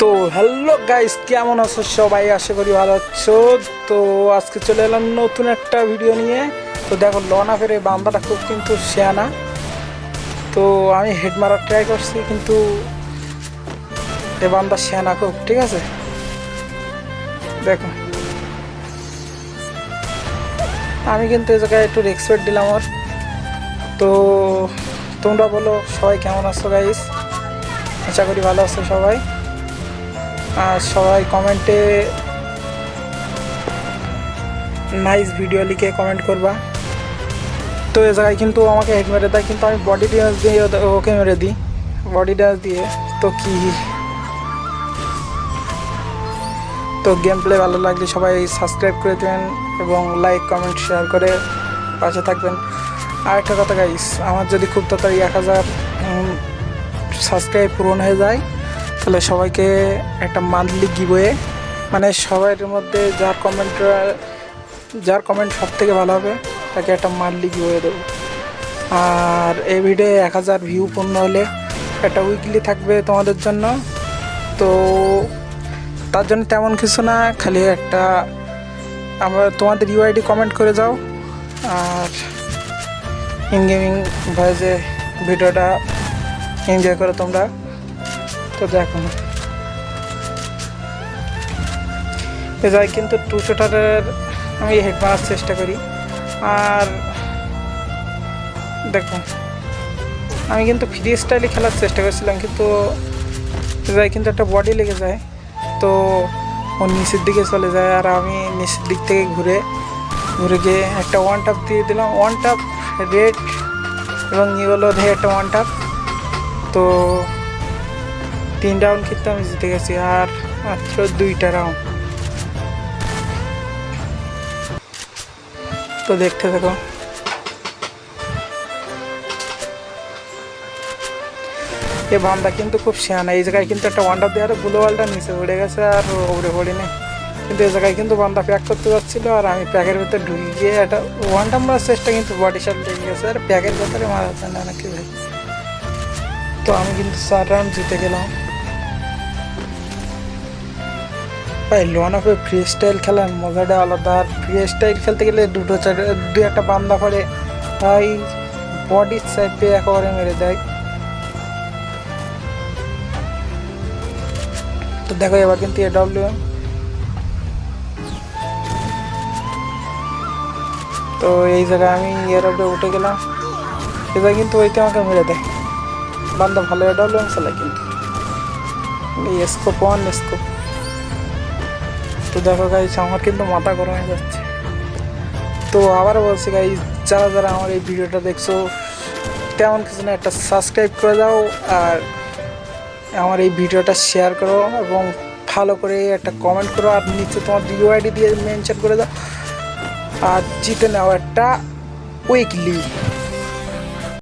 তো hello guys, কেমন আছো সবাই? আশা করি ভালো আছো। তো আজকে চলে এলাম নতুন একটা ভিডিও নিয়ে। তো দেখো, লনা ফেরে বান্দাটা খুব কিন্তু শেয়ানা। তো আমি হেড মারার ট্রাই করছি, কিন্তু এ বান্দা শেয়ানা খুব, ঠিক আছে? দেখো। আমি কিন্তু এ জায়গায় একটু রেসপেক্ট দিলাম ওর। তো তোমরা বলো, সবাই কেমন আছো গাইস? আশা করি ভালো আছো সবাই। আর সবাই কমেন্টে নাইস ভিডিও লিখে কমেন্ট করবা। তো এ জায়গায় কিন্তু আমাকে হেড মেরে দেয়, কিন্তু আমি বডি ড্যান্স দিয়ে ওকে মেরে দিই। বডি ড্যান্স দিয়ে। তো কি? তো গেম প্লে ভালো লাগলে সবাই সাবস্ক্রাইব করে দেবেন এবং লাইক কমেন্ট শেয়ার করে পাশে থাকবেন। আর একটা কথা গাইস আমার যদি খুব তাড়াতাড়ি এক হাজার সাবস্ক্রাইব পূরণ হয়ে যায় তাহলে সবাইকে একটা মান্থলি গিবয়ে মানে সবার মধ্যে যার কমেন্ট যার কমেন্ট সব থেকে ভালো হবে, তাকে একটা মান্থলি গিবয়ে দেবো। আর এই ভিডিও এক হাজার ভিউ পূর্ণ হলে একটা উইকলি থাকবে তোমাদের জন্য। তো তার জন্য তেমন কিছু না, খালি একটা আমরা তোমাদের ইউআইডি কমেন্ট করে যাও। আর ইন গেমিং ভয়েসে ভিডিওটা এনজয় করো তোমরা। তো দেখো এ যাই কিন্তু টু শুটারের আমি হেড মারার চেষ্টা করি আর দেখো আমি কিন্তু ফ্রি স্টাইলে খেলার চেষ্টা করছিলাম কিন্তু এ যাই কিন্তু একটা বডি লেগে যায় তো ও নিচের দিকে চলে যায় আর আমি নিচের দিক থেকে ঘুরে ঘুরে গিয়ে একটা ওয়ান টাপ দিয়ে দিলাম ওয়ান টাপ রেড এবং ইয়েলো দিয়ে একটা ওয়ান টাপ তো তিন রাউন্ড কিন্তু আমি জিতে গেছি, আর মাত্র দুইটা রাউন্ড তো দেখতে থাকো। এ বান্দা কিন্তু খুব শেয়ানা, এই জায়গায় কিন্তু একটা ওয়ান্ডার দিয়ে আর গ্লোবালটা নিচে উড়ে গেছে, আর উড়ে পড়িনি। কিন্তু এই জায়গায় কিন্তু বান্দা প্যাক করতে যাচ্ছিল, আর আমি প্যাকের ভেতরে ঢুকে গিয়ে একটা ওয়ানটা মারার চেষ্টা, কিন্তু বডি শট লেগে গেছে, আর প্যাকের ভেতরে মারা যায় না নাকি ভাই তো আমি কিন্তু চার রাউন্ড জিতে গেলাম। ভাই লোন অফে ফ্রি স্টাইল খেলার মজাটা আলাদা। আর ফ্রি স্টাইল খেলতে গেলে দুটো চার দু একটা বান্দা করে ভাই বডি চাইপে একেবারে মেরে দেয়। তো দেখো এবার কিন্তু এডব্লিউ তো এই জায়গায় আমি এর উপরে উঠে গেলাম। এবার কিন্তু ওইতে আমাকে মেরে দেয়। বান্দা ভালো এডব্লিউ চালায় কিন্তু। স্কোপ ওয়ান স্কোপ তো দেখো গাইস আমার কিন্তু মাথা গরম হয়ে যাচ্ছে। তো আবার বলছি গাইস যারা যারা আমার এই ভিডিওটা দেখছ, তেমন কিছু না, একটা সাবস্ক্রাইব করে দাও আর আমার এই ভিডিওটা শেয়ার করো এবং ভালো করে একটা কমেন্ট করো আর নিচে তোমার ইউআইডি দিয়ে মেনশন করে দাও। আর জিতে নাও একটা উইকলি